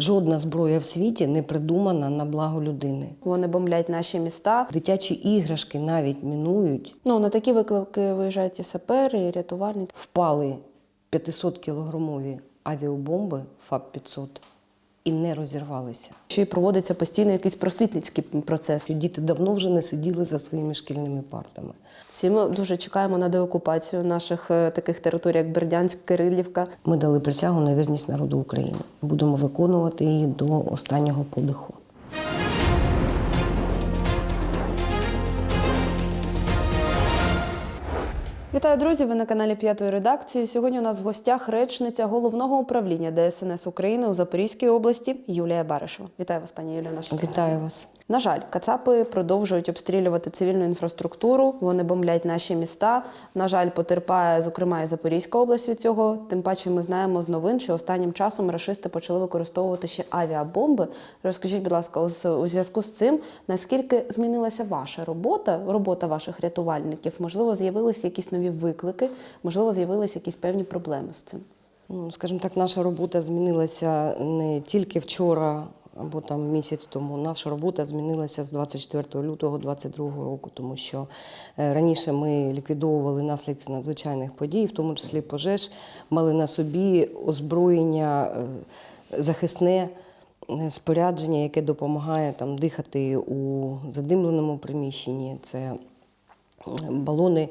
Жодна зброя в світі не придумана на благо людини. Вони бомблять наші міста. Дитячі іграшки навіть мінують. Ну на такі виклики виїжджають і сапери, і рятувальники. Впали 500-кілограмові авіабомби ФАП-500 і не розірвалися. Ще й проводиться постійно якийсь просвітницький процес. Діти давно вже не сиділи за своїми шкільними партами. Всі ми дуже чекаємо на деокупацію наших е, таких територій, як Бердянськ, Кирилівка. Ми дали присягу на вірність народу України. Будемо виконувати її до останнього подиху. Вітаю, друзі! Ви на каналі П'ятої редакції. Сьогодні у нас в гостях речниця головного управління ДСНС України у Запорізькій області Юлія Баришева. Вітаю вас, пані Юлія. Вітаю вас. На жаль, кацапи продовжують обстрілювати цивільну інфраструктуру. Вони бомблять наші міста. На жаль, потерпає зокрема і Запорізька область від цього. Тим паче, ми знаємо з новин, що останнім часом рашисти почали використовувати ще авіабомби. Розкажіть, будь ласка, у зв'язку з цим наскільки змінилася ваша робота, робота ваших рятувальників? Можливо, з'явилися якісь нові виклики, можливо, з'явилися якісь певні проблеми з цим. Ну, скажімо так, наша робота змінилася не тільки вчора або там місяць тому. Наша робота змінилася з 24 лютого 2022 року, тому що е, раніше ми ліквідовували наслідки надзвичайних подій, в тому числі пожеж, мали на собі озброєння е, захисне. е, Спорядження, яке допомагає там дихати у задимленому приміщенні, це балони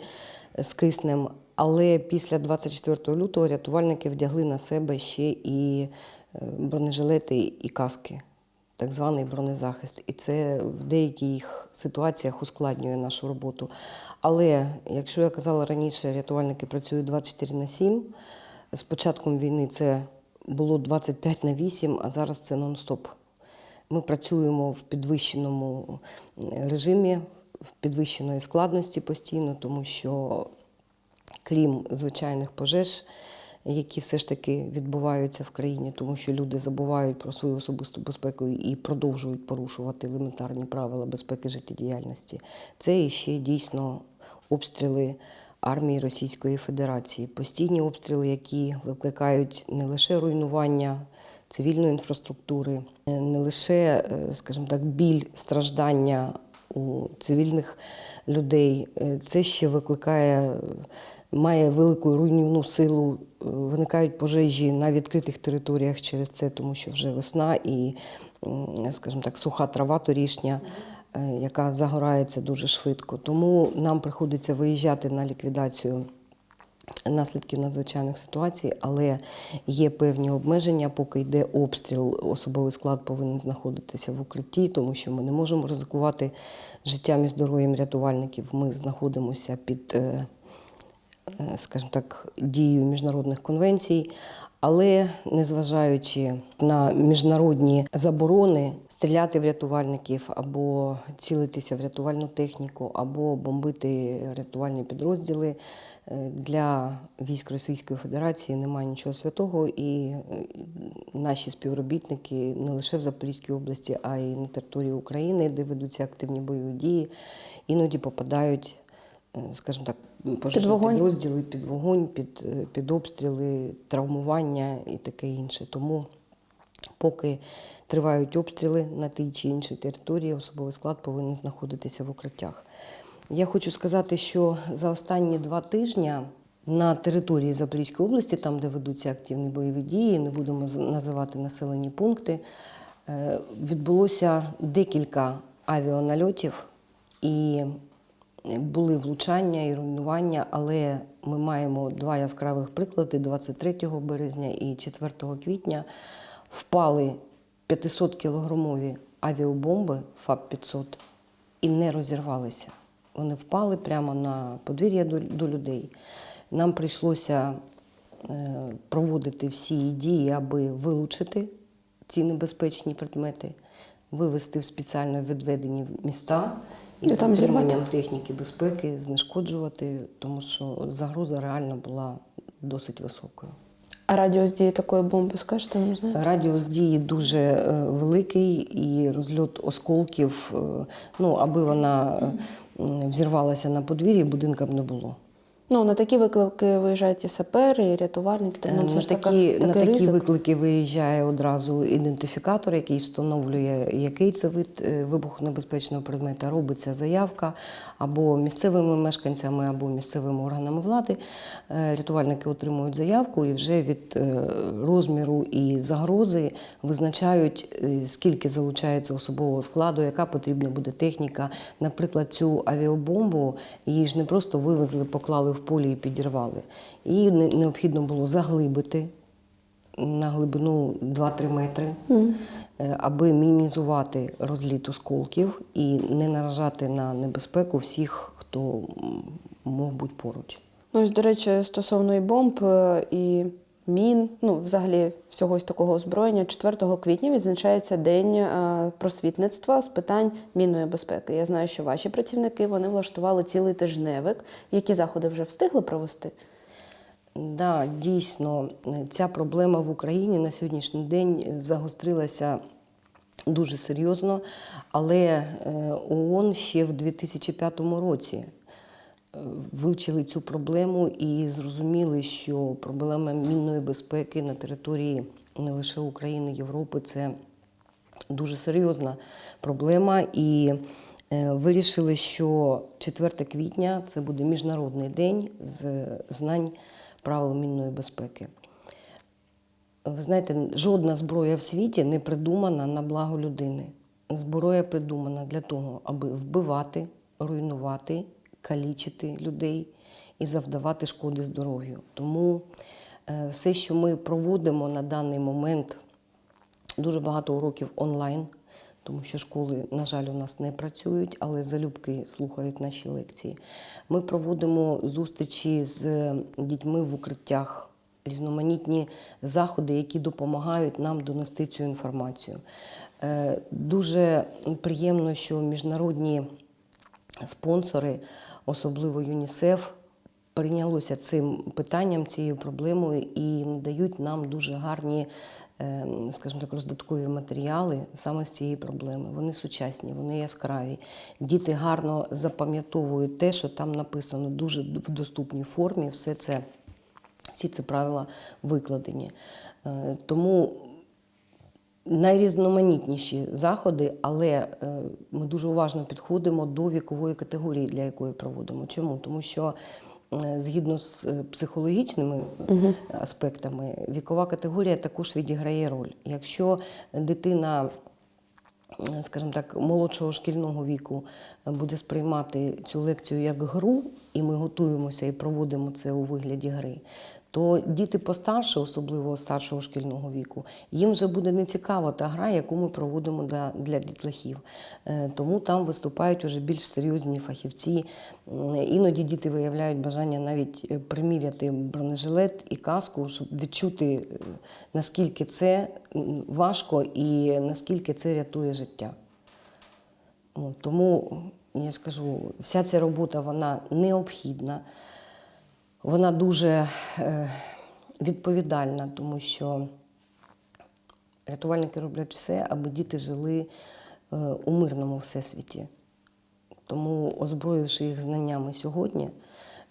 з киснем. Але після 24 лютого рятувальники вдягли на себе ще і бронежилети і каски, так званий бронезахист. І це в деяких ситуаціях ускладнює нашу роботу. Але, якщо я казала раніше, рятувальники працюють 24 на 7, з початком війни це було 25 на 8, а зараз це нон-стоп. Ми працюємо в підвищеному е, режимі, в підвищеної складності постійно, тому що крім звичайних пожеж, які все ж таки відбуваються в країні, тому що люди забувають про свою особисту безпеку і продовжують порушувати елементарні правила безпеки життєдіяльності. Це і ще дійсно обстріли армії Російської Федерації, постійні обстріли, які викликають не лише руйнування цивільної інфраструктури, не лише, е, скажімо так, біль страждання у цивільних людей. Е, Це ще викликає, має велику руйнівну силу. Е, Виникають пожежі на відкритих територіях через це, тому що вже весна і, скажімо так, суха трава торішня, е, яка загорається дуже швидко. Тому нам приходиться виїжджати на ліквідацію наслідків надзвичайних ситуацій, але є певні обмеження, поки йде обстріл, особовий склад повинен знаходитися в укритті, тому що ми не можемо ризикувати життям і здоров'ям рятувальників. Ми знаходимося під, е, е, скажімо так, дією міжнародних конвенцій. Але незважаючи на міжнародні заборони стріляти в рятувальників або цілитися в рятувальну техніку, або бомбити рятувальні підрозділи, для військ Російської Федерації немає нічого святого, і е, наші співробітники не лише в Запорізькій області, а й на території України, де ведуться активні бойові дії, іноді попадають, е, скажімо так, пожежні вогонь. підрозділи під вогонь, під, е, під обстріли, травмування і таке інше. Тому поки тривають обстріли на тій чи іншій території, особовий склад повинен знаходитися в укриттях. Я хочу сказати, що за останні два тижні на території Запорізької області, там, де ведуться активні бойові дії, не будемо називати населені пункти, е, відбулося декілька авіанальотів і були влучання і руйнування, але ми маємо два яскравих приклади: 23 березня і 4 квітня впали 500-кілограмові авіабомби ФАП-500 і не розірвалися. Вони впали прямо на подвір'я до, до людей. Нам прийшлося е, проводити всі дії, аби вилучити ці небезпечні предмети, вивезти в спеціально відведені міста і з там техніки безпеки знешкоджувати, тому що загроза реально була досить високою. А радіус дії такої бомби, скажете, не знаю? Радіус дії дуже е, великий і розльот осколків, е, ну, аби вона е, взірвалася на подвір'ї, будинка б не було. Ну, на такі виклики виїжджають і сапери, і рятувальники. Тому Е, це на ж така, такі, на такі ризик. виклики виїжджає одразу ідентифікатор, який встановлює, який це вид е, вибухонебезпечного предмета. Робиться заявка або місцевими мешканцями, або місцевими органами влади. Е, Рятувальники отримують заявку і вже від е, розміру і загрози визначають, скільки залучається особового складу, яка потрібна буде техніка. Наприклад, цю авіабомбу її ж не просто вивезли, поклали в полі і підірвали. Її необхідно було заглибити на глибину 2-3 метри, е, аби мінімізувати розліт осколків і не наражати на небезпеку всіх, хто мог бути поруч. Ну, ось, до речі, стосовно і бомб, е, і мін, ну, взагалі всього ось такого озброєння, 4 квітня відзначається День е, просвітництва з питань мінної безпеки. Я знаю, що ваші працівники вони влаштували цілий тижневик. Які заходи вже встигли провести? Да, дійсно, ця проблема в Україні на сьогоднішній день загострилася дуже серйозно, але е, ООН ще в 2005 році вивчили цю проблему і зрозуміли, що проблема мінної безпеки на території не лише України, Європи це дуже серйозна проблема. І е, вирішили, що 4 квітня це буде міжнародний день з знань правил мінної безпеки. Ви знаєте, жодна зброя в світі не придумана на благо людини. Зброя придумана для того, аби вбивати, руйнувати, калічити людей і завдавати шкоди здоров'ю. Тому е, все, що ми проводимо на даний момент, дуже багато уроків онлайн, тому що школи, на жаль, у нас не працюють, але залюбки слухають наші лекції. Ми проводимо зустрічі з дітьми в укриттях, різноманітні заходи, які допомагають нам донести цю інформацію. Е, Дуже приємно, що міжнародні спонсори, особливо ЮНІСЕФ, прийнялося цим питанням, цією проблемою і надають нам дуже гарні, е, скажімо так, роздаткові матеріали саме з цієї проблеми. Вони сучасні, вони яскраві. Діти гарно запам'ятовують те, що там написано дуже в доступній формі. Все це, всі ці правила викладені. Е, Тому найрізноманітніші заходи, але е, ми дуже уважно підходимо до вікової категорії, для якої проводимо. Чому? Тому що е, згідно з е, психологічними аспектами, вікова категорія також відіграє роль. Якщо дитина скажімо так, молодшого шкільного віку буде сприймати цю лекцію як гру, і ми готуємося і проводимо це у вигляді гри, то діти постарше, особливо старшого шкільного віку, їм вже буде не цікава та гра, яку ми проводимо для, для дітлахів. Е, Тому там виступають уже більш серйозні фахівці. Іноді діти виявляють бажання навіть е, приміряти бронежилет і каску, щоб відчути, е, наскільки це важко і наскільки це рятує життя. Тому я ж кажу, вся ця робота вона необхідна, вона дуже е, відповідальна, тому що рятувальники роблять все, аби діти жили е, у мирному всесвіті. Тому, озброївши їх знаннями сьогодні,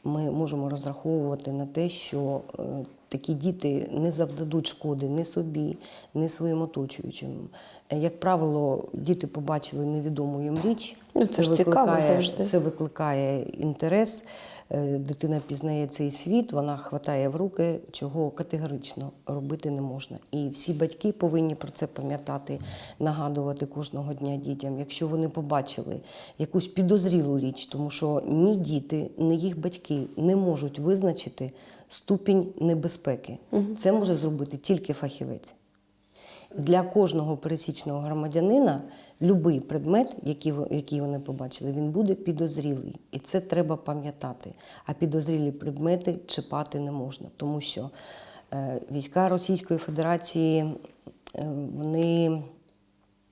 ми можемо розраховувати на те, що е, такі діти не завдадуть шкоди ні собі, ні своїм оточуючим. Як правило, діти побачили невідому їм річ. Ну, це ж цікаво завжди. Це викликає інтерес. Е, Дитина пізнає цей світ, вона хватає в руки, чого категорично робити не можна. І всі батьки повинні про це пам'ятати, нагадувати кожного дня дітям, якщо вони побачили якусь підозрілу річ, тому що ні діти, ні їх батьки не можуть визначити ступінь небезпеки. Це може зробити тільки фахівець. Для кожного пересічного громадянина будь-який предмет, який, який вони побачили, він буде підозрілий. І це треба пам'ятати. А підозрілі предмети чіпати не можна, тому що е, війська Російської Федерації е, вони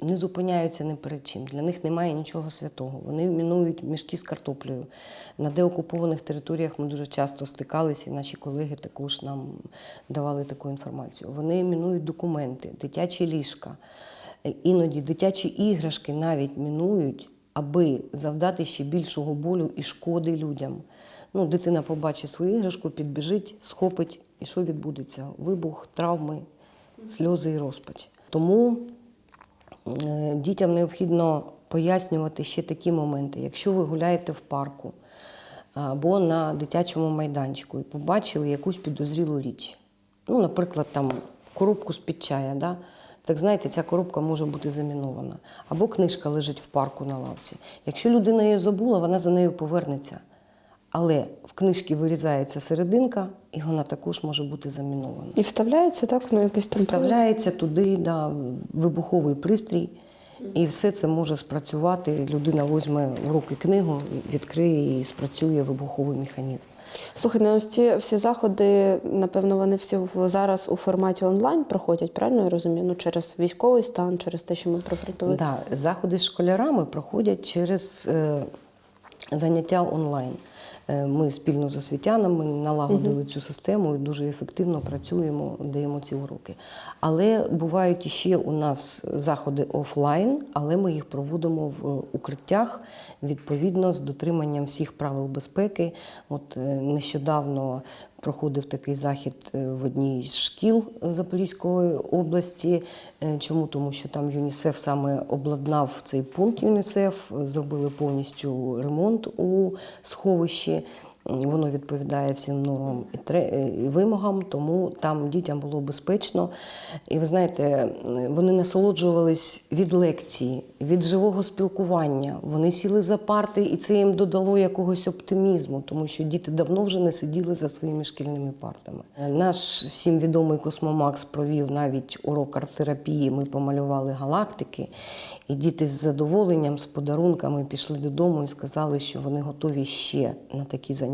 не зупиняються ні перед чим. Для них немає нічого святого. Вони мінують мішки з картоплею. На деокупованих територіях ми дуже часто стикалися, і наші колеги також нам давали таку інформацію. Вони мінують документи, дитячі ліжка. Е, Іноді дитячі іграшки навіть мінують, аби завдати ще більшого болю і шкоди людям. Ну, дитина побачить свою іграшку, підбіжить, схопить, і що відбудеться? Вибух, травми, сльози і розпач. Тому е, дітям необхідно пояснювати ще такі моменти. Якщо ви гуляєте в парку або на дитячому майданчику і побачили якусь підозрілу річ, ну, наприклад, там коробку з-під чая, да? Так знаєте, ця коробка може бути замінована. Або книжка лежить в парку на лавці. Якщо людина її забула, вона за нею повернеться. Але в книжці вирізається серединка, і вона також може бути замінована. І вставляється так, ну якийсь там Вставляється туди да, вибуховий пристрій, і все це може спрацювати. Людина візьме в руки книгу, відкриє і спрацює вибуховий механізм. Слухай, ну ось ці всі заходи, напевно, вони всі зараз у форматі онлайн проходять, правильно я розумію? Ну, через військовий стан, через те, що ми прокрутили. Да, заходи з школярами проходять через е, заняття онлайн. Е, Ми спільно з освітянами налагодили цю систему і дуже ефективно працюємо, даємо ці уроки. Але бувають іще у нас заходи офлайн, але ми їх проводимо в укриттях відповідно з дотриманням всіх правил безпеки. От е, нещодавно проходив такий захід е, в одній з шкіл Запорізької області. Е, Чому? Тому що там ЮНІСЕФ саме обладнав цей пункт ЮНІСЕФ, е, зробили повністю ремонт у сховищі. Воно відповідає всім нормам і вимогам, тому там дітям було безпечно. І ви знаєте, вони насолоджувались від лекції, від живого спілкування. Вони сіли за парти, і це їм додало якогось оптимізму, тому що діти давно вже не сиділи за своїми шкільними партами. Наш всім відомий Космомакс провів навіть урок арт-терапії. Ми помалювали галактики, і діти з задоволенням, з подарунками пішли додому і сказали, що вони готові ще на такі заняття,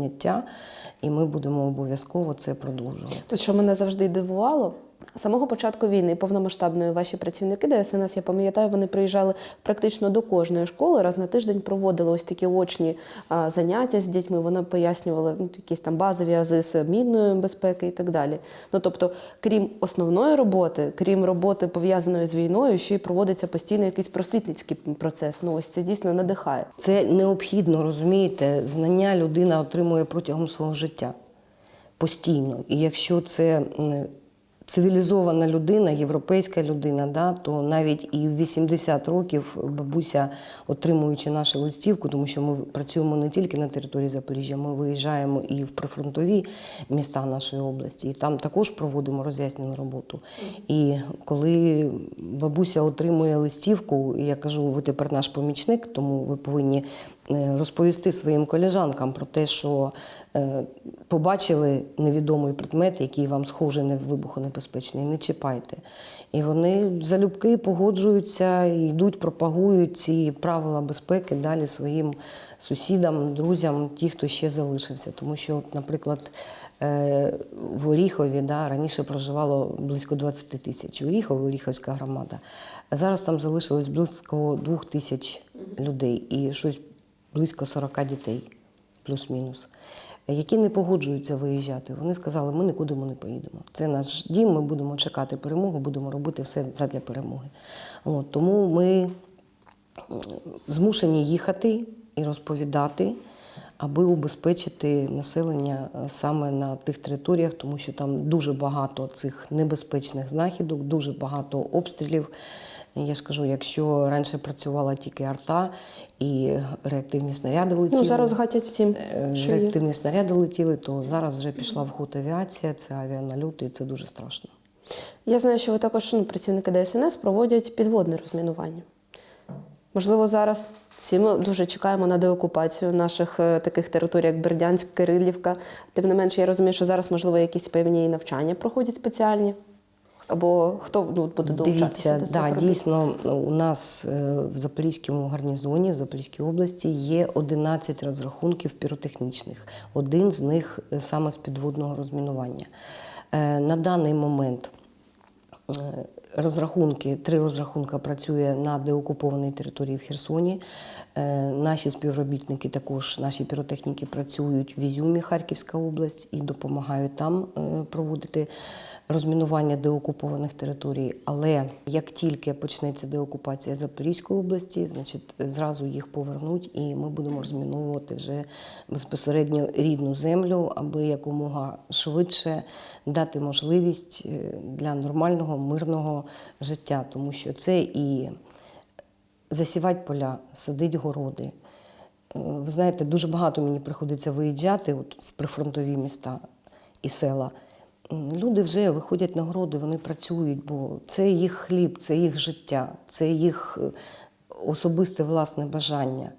і ми будемо обов'язково це продовжувати. То, що мене завжди дивувало, з самого початку війни повномасштабної ваші працівники ДСНС, я пам'ятаю, вони приїжджали практично до кожної школи, раз на тиждень проводили ось такі очні а, заняття з дітьми. Вони пояснювали ну, якісь там базові ази з мінної безпеки і так далі. Ну тобто, крім основної роботи, крім роботи пов'язаної з війною, ще й проводиться постійно якийсь просвітницький процес. Ну ось це дійсно надихає. Це необхідно, розумієте, знання людина отримує протягом свого життя постійно. І якщо це цивілізована людина, європейська людина, да, то навіть і в 80 років бабуся, отримуючи нашу листівку, тому що ми працюємо не тільки на території Запоріжжя, ми виїжджаємо і в прифронтові міста нашої області, і там також проводимо роз'яснену роботу. І коли бабуся отримує листівку, я кажу, ви тепер наш помічник, тому ви повинні розповісти своїм колежанкам про те, що е, побачили невідомий предмет, який вам схожий на вибухонебезпечний, не чіпайте. І вони залюбки погоджуються, йдуть, пропагують ці правила безпеки далі своїм сусідам, друзям, ті, хто ще залишився. Тому що, наприклад, е, в Оріхові да, раніше проживало близько 20 тисяч. Оріхов, Оріховська громада. Зараз там залишилось близько 2 тисяч людей і щось близько 40 дітей, плюс-мінус, які не погоджуються виїжджати. Вони сказали, ми нікуди не поїдемо. Це наш дім, ми будемо чекати перемогу, будемо робити все задля перемоги. От, тому ми змушені їхати і розповідати, аби убезпечити населення е, саме на тих територіях, тому що там дуже багато цих небезпечних знахідок, дуже багато обстрілів. Я ж кажу, якщо раніше працювала тільки арта і реактивні снаряди летіли. Ну зараз гатять всім, е, реактивні снаряди летіли, то зараз вже пішла в ход авіація, це авіанальоти, і це дуже страшно. Я знаю, що ви також ну, працівники ДСНС проводять підводне розмінування. Можливо, зараз всі ми дуже чекаємо на деокупацію наших е, таких територій, як Бердянськ, Кирилівка. Тим не менше, я розумію, що зараз, можливо, якісь певні навчання проходять спеціальні. Або хто ну, буде долучатися Дивіться, до да, дійсно, у нас е, в Запорізькому гарнізоні, в Запорізькій області є 11 розрахунків піротехнічних. Один з них е, саме з підводного розмінування. Е, На даний момент розрахунки, три розрахунки працює на деокупованій території в Херсоні. Наші співробітники також, наші піротехніки працюють в Ізюмі, Харківська область, і допомагають там проводити розмінування деокупованих територій. Але як тільки почнеться деокупація Запорізької області, значить зразу їх повернуть, і ми будемо розміновувати вже безпосередньо рідну землю, аби якомога швидше дати можливість е, для нормального мирного життя, тому що це і засівати поля, садити городи. Е, Ви знаєте, дуже багато мені приходиться виїжджати от в прифронтові міста і села. Люди вже виходять на городи, вони працюють, бо це їх хліб, це їх життя, це їх е, особисте власне бажання.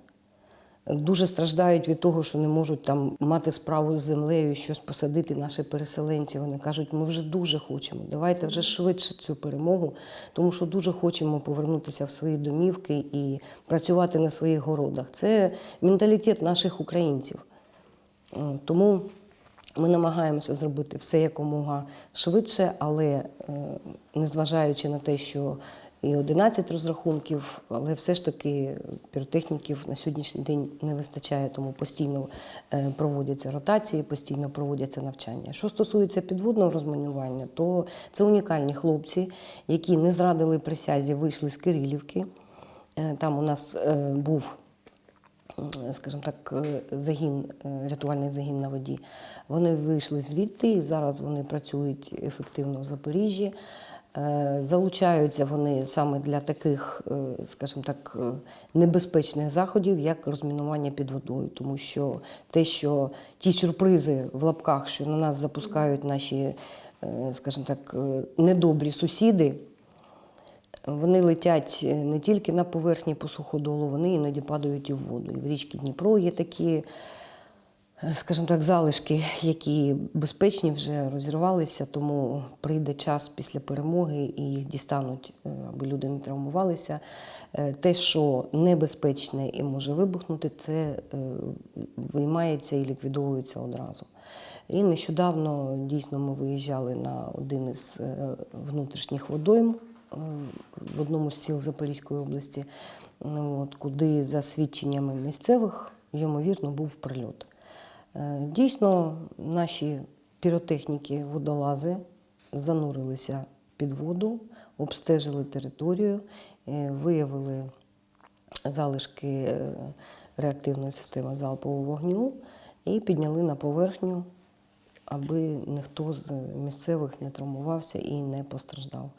Дуже страждають від того, що не можуть там мати справу з землею, щось посадити наші переселенці. Вони кажуть, ми вже дуже хочемо. Давайте вже швидше цю перемогу, тому що дуже хочемо повернутися в свої домівки і працювати на своїх городах. Це менталітет наших українців. Е, Тому ми намагаємося зробити все якомога швидше, але е, незважаючи на те, що і 11 розрахунків, але все ж таки піротехніків на сьогоднішній день не вистачає, тому постійно е, проводяться ротації, постійно проводяться навчання. Що стосується підводного розмінування, то це унікальні хлопці, які не зрадили присязі, вийшли з Кирилівки. Е, Там у нас був скажімо так, е, загін, е, рятувальний загін на воді. Вони вийшли звідти, і зараз вони працюють ефективно в Запоріжжі. Е, Залучаються вони саме для таких, е, скажімо так, е, небезпечних заходів, як розмінування під водою. Тому що те, що ті сюрпризи в лапках, що на нас запускають наші, е, скажімо так, е, недобрі сусіди, вони летять е, не тільки на поверхні по суходолу, вони іноді падають і в воду. І в річці Дніпро є такі, е, скажімо так, залишки, які безпечні вже розірвалися, тому прийде час після перемоги і їх дістануть, е, аби люди не травмувалися. Те, що небезпечне і може вибухнути, це виймається і ліквідовується одразу. І нещодавно дійсно ми виїжджали на один із внутрішніх водойм в одному з сіл Запорізької області, ну, от, куди за свідченнями місцевих, ймовірно, був прильот. Е, Дійсно, наші піротехніки, водолази занурилися під воду, обстежили територію, е, виявили залишки е, реактивної системи залпового вогню і підняли на поверхню, аби ніхто з місцевих не травмувався і не постраждав.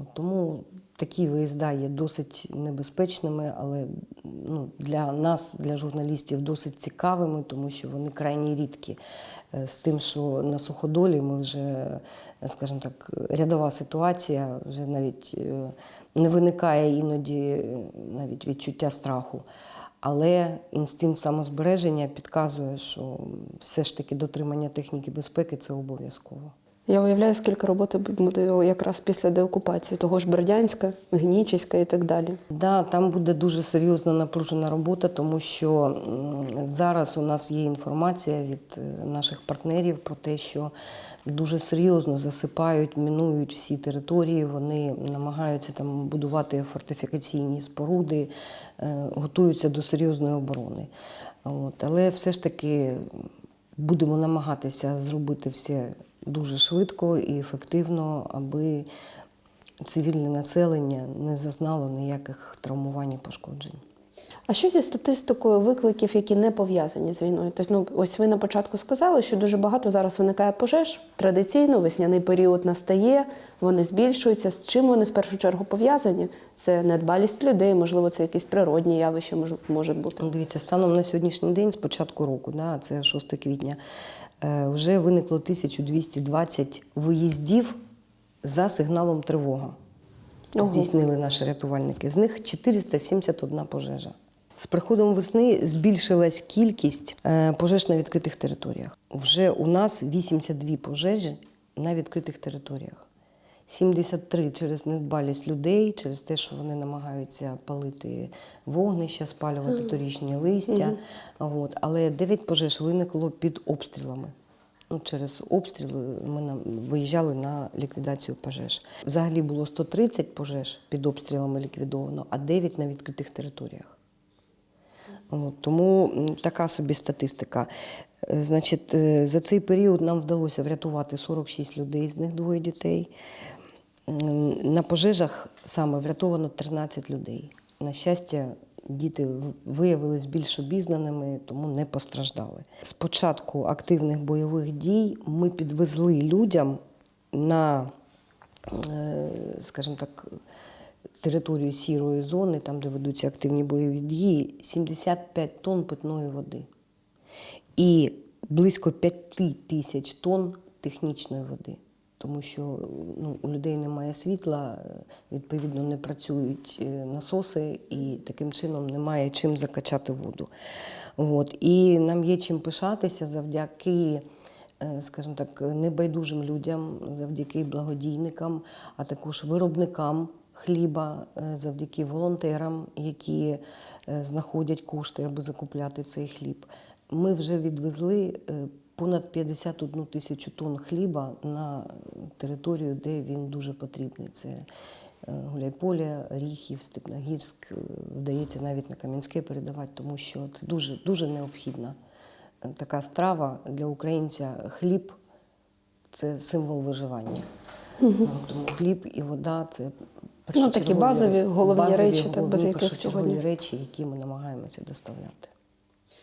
От, Тому такі виїзда є досить небезпечними, але ну, для нас, для журналістів, досить цікавими, тому що вони крайні рідкі. Е, З тим, що на суходолі ми вже, е, скажімо так, рядова ситуація, вже навіть е, не виникає іноді е, навіть відчуття страху. Але інстинкт самозбереження підказує, що все ж таки дотримання техніки безпеки це обов'язково. Я уявляю, скільки роботи буде якраз після деокупації, того ж Бердянська, Гнічиська і так далі. Да, там буде дуже серйозна напружена робота, тому що зараз у нас є інформація від е, наших партнерів про те, що дуже серйозно засипають, мінують всі території. Вони намагаються там будувати фортифікаційні споруди, е, готуються до серйозної оборони. От. Але все ж таки будемо намагатися зробити все дуже швидко і ефективно, аби цивільне населення не зазнало ніяких травмувань і пошкоджень. А що зі статистикою викликів, які не пов'язані з війною? Тобто, ну ось ви на початку сказали, що дуже багато зараз виникає пожеж. Традиційно весняний період настає, вони збільшуються. З чим вони в першу чергу пов'язані? Це недбалість людей, можливо, це якісь природні явища мож- може бути. Ну, Дивіться, станом на сьогоднішній день, з початку року, да, це 6 квітня, е, вже виникло 1220 виїздів за сигналом тривога. Здійснили наші рятувальники. З них 471 пожежа. З приходом весни збільшилась кількість е, пожеж на відкритих територіях. Вже у нас 82 пожежі на відкритих територіях. 73 через недбалість людей, через те, що вони намагаються палити вогнища, спалювати торічні листя. От. Але 9 пожеж виникло під обстрілами. Ну, через обстріли ми на- виїжджали на ліквідацію пожеж. Взагалі було 130 пожеж під обстрілами ліквідовано, а 9 на відкритих територіях. Тому така собі статистика. Е, Значить, е, за цей період нам вдалося врятувати 46 людей, з них двоє дітей. На пожежах саме врятовано 13 людей. На щастя, діти виявились більш обізнаними, тому не постраждали. З початку активних бойових дій ми підвезли людям на, е, скажімо так, територію сірої зони, там, де ведуться активні бойові дії, 75 тонн питної води і близько 5 тисяч тонн технічної води. Тому що ну, у людей немає світла, відповідно, не працюють е, насоси, і таким чином немає чим закачати воду. От. І нам є чим пишатися завдяки, е, скажімо так, небайдужим людям, завдяки благодійникам, а також виробникам хліба, е, завдяки волонтерам, які е, знаходять кошти, аби закупляти цей хліб. Ми вже відвезли е, понад 51 тисячу тонн хліба на територію, де він дуже потрібний. Це Гуляйполе, Ріхів, Степногірськ, вдається навіть на Кам'янське передавати, тому що це дуже, дуже необхідна така страва для українця. Хліб це символ виживання. Ну, Тому хліб і вода це Ну, такі базові, головні речі, так, без яких сьогодні. речі, які ми намагаємося доставляти.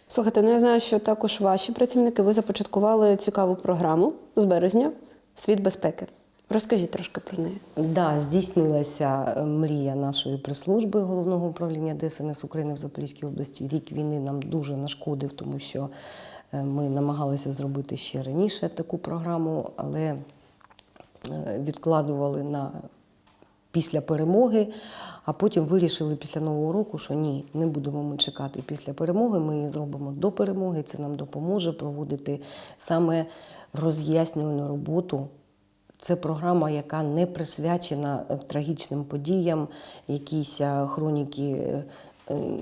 Слухайте, ну я знаю, що також ваші працівники ви започаткували цікаву програму з березня Світ безпеки. Розкажіть трошки про неї. Да, здійснилася е, мрія нашої прес-служби головного управління ДСНС України в Запорізькій області. Рік війни нам дуже нашкодив, тому що е, ми намагалися зробити ще раніше таку програму, але е, відкладували на після перемоги, а потім вирішили після Нового року, що ні, не будемо ми чекати після перемоги. Ми її зробимо до перемоги. Це нам допоможе проводити саме роз'яснювальну роботу. Це програма, яка не присвячена е, трагічним подіям, якісь е, хроніки е,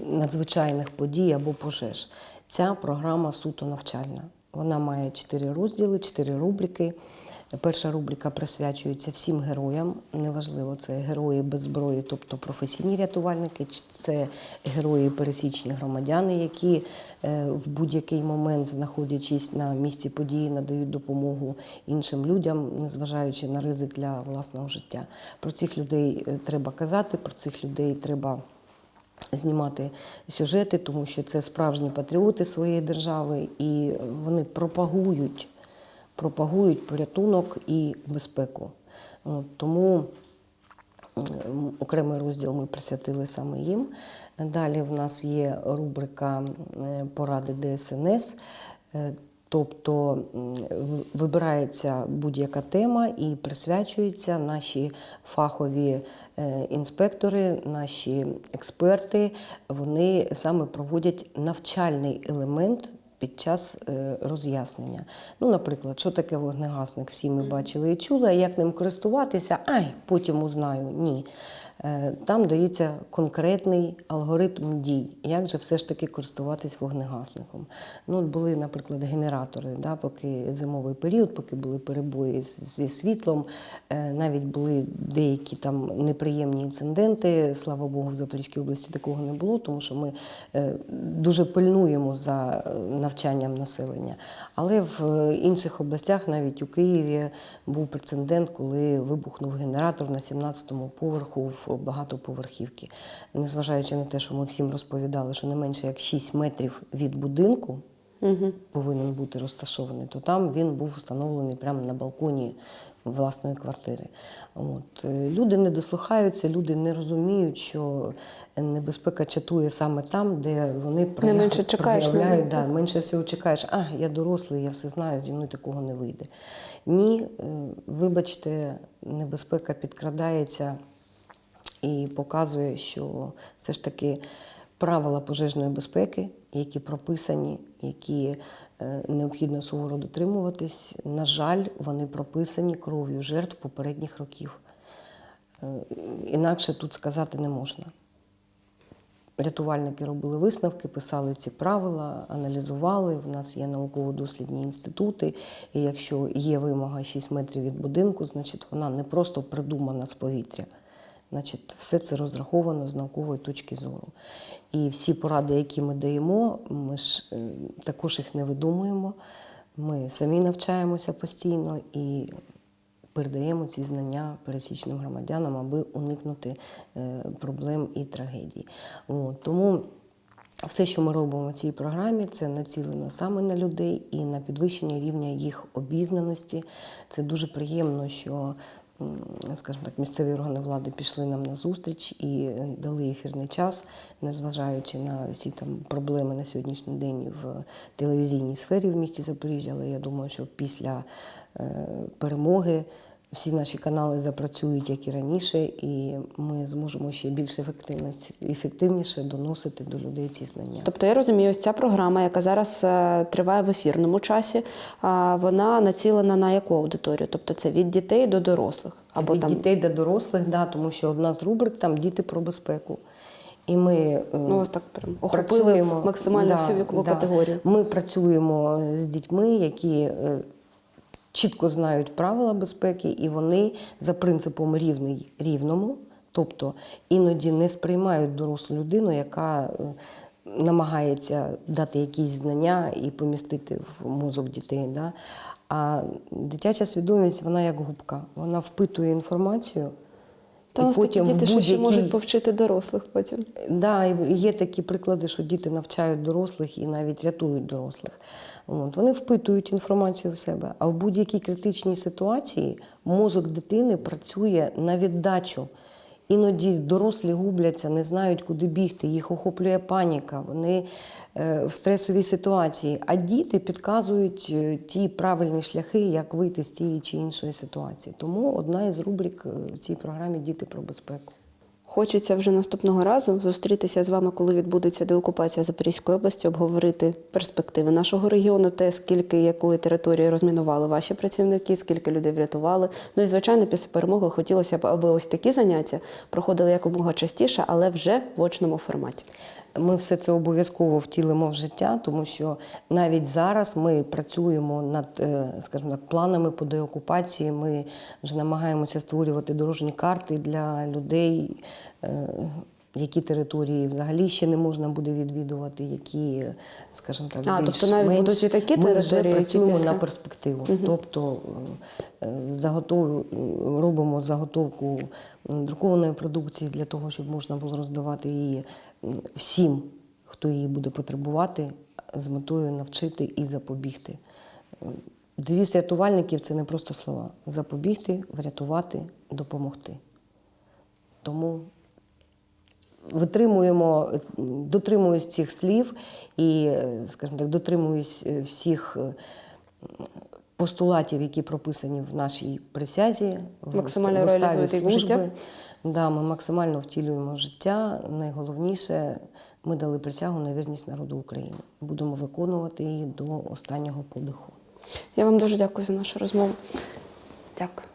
надзвичайних подій або пожеж. Ця програма суто навчальна. Вона має чотири розділи, чотири рубрики. Перша рубрика присвячується всім героям. Неважливо, це герої без зброї, тобто професійні рятувальники, чи це герої пересічні громадяни, які е, в будь-який момент, знаходячись на місці події, надають допомогу іншим людям, незважаючи на ризик для власного життя. Про цих людей е, треба казати, про цих людей треба знімати сюжети, тому що це справжні патріоти своєї держави, і вони пропагують, пропагують порятунок і безпеку. Тому окремий розділ ми присвятили саме їм. Далі в нас є рубрика поради ДСНС. Е, Тобто вибирається будь-яка тема і присвячується наші фахові е, інспектори, наші експерти. Вони саме проводять навчальний елемент під час е, роз'яснення. Ну, наприклад, що таке вогнегасник, всі ми бачили і чули, а як ним користуватися, ай, потім узнаю. Ні. Е, Там дається конкретний алгоритм дій, як же все ж таки користуватись вогнегасником. Ну, от були, наприклад, генератори, да, поки зимовий період, поки були перебої зі світлом, е, навіть були деякі там неприємні інциденти. Слава Богу, в Запорізькій області такого не було, тому що ми е, дуже пильнуємо за навчанням населення. Але в інших областях, навіть у Києві, був прецедент, коли вибухнув генератор на 17-му поверху в багатоповерхівці. Незважаючи на те, що ми всім розповідали, що не менше як 6 метрів від будинку повинен бути розташований, то там він був встановлений прямо на балконі власної квартири. От. Е, Люди не дослухаються, люди не розуміють, що небезпека чатує саме там, де вони прояв- менше чекаєш проявляють, да, менше всього чекаєш, а я дорослий, я все знаю, зі мною такого не вийде. Ні, е, вибачте, небезпека підкрадається і показує, що все ж таки правила пожежної безпеки, які прописані, які е, необхідно суворо дотримуватись, на жаль, вони прописані кров'ю жертв попередніх років. Е, Інакше тут сказати не можна. Рятувальники робили висновки, писали ці правила, аналізували. В нас є науково-дослідні інститути. І якщо є вимога 6 метрів від будинку, значить вона не просто придумана з повітря. Значить, все це розраховано з наукової точки зору. І всі поради, які ми даємо, ми ж е, також їх не видумуємо. Ми самі навчаємося постійно і передаємо ці знання пересічним громадянам, аби уникнути е, проблем і трагедій. От, тому все, що ми робимо в цій програмі, це націлено саме на людей і на підвищення рівня їх обізнаності. Це дуже приємно, що, скажімо так, місцеві органи влади пішли нам на зустріч і е, дали ефірний час, незважаючи на всі там проблеми на сьогоднішній день в телевізійній сфері в місті Запоріжжя. Але я думаю, що після е, перемоги всі наші канали запрацюють як і раніше, і ми зможемо ще більш ефективність- ефективніше доносити до людей ці знання. Тобто я розумію, ось ця програма, яка зараз е, триває в ефірному часі, вона націлена на яку аудиторію? Тобто це від дітей до дорослих. Або від там дітей до дорослих, да, тому що одна з рубрик там діти про безпеку. І ми е, ну ось так прям охопили працюємо максимально да, всю вікову да. категорію. Ми працюємо з дітьми, які е, чітко знають правила безпеки, і вони за принципом рівний рівному, тобто іноді не сприймають дорослу людину, яка е, намагається дати якісь знання і помістити в мозок дітей. Да? А дитяча свідомість, вона як губка, вона впитує інформацію. Та у нас такі діти, що ще можуть повчити дорослих потім. Да, є такі приклади, що діти навчають дорослих і навіть рятують дорослих. От. Вони впитують інформацію в себе. А в будь-якій критичній ситуації мозок дитини працює на віддачу. Іноді дорослі губляться, не знають, куди бігти, їх охоплює паніка, вони е, в стресовій ситуації. А діти підказують е, ті правильні шляхи, як вийти з тієї чи іншої ситуації. Тому одна із рубрик е, в цій програмі Діти про безпеку. Хочеться вже наступного разу зустрітися з вами, коли відбудеться деокупація Запорізької області, обговорити перспективи нашого регіону, те, скільки якої території розмінували ваші працівники, скільки людей врятували. Ну і звичайно, після перемоги хотілося б, аби ось такі заняття проходили якомога частіше, але вже в очному форматі. Ми все це обов'язково втілимо в життя, тому що навіть зараз ми працюємо над, е, скажімо так, планами по деокупації. Ми вже намагаємося створювати дорожні карти для людей, е, які території взагалі ще не можна буде відвідувати, які, скажімо так, А, більш тобто навіть менш. будуть і такі ми вже працюємо після- на перспективу. Тобто е, заготов... робимо заготовку друкованої продукції для того, щоб можна було роздавати її всім, хто її буде потребувати, з метою навчити і запобігти. Е, Девіз рятувальників це не просто слова. Запобігти, врятувати, допомогти. Тому витримуємо, дотримуюсь цих слів і, скажімо так, дотримуюсь е, всіх е, постулатів, які прописані в нашій присязі, в Максимально в уставі служби. життя? Да, ми максимально втілюємо життя. Найголовніше, ми дали присягу на вірність народу України. Будемо виконувати її до останнього подиху. Я вам дуже дякую за нашу розмову. Дякую.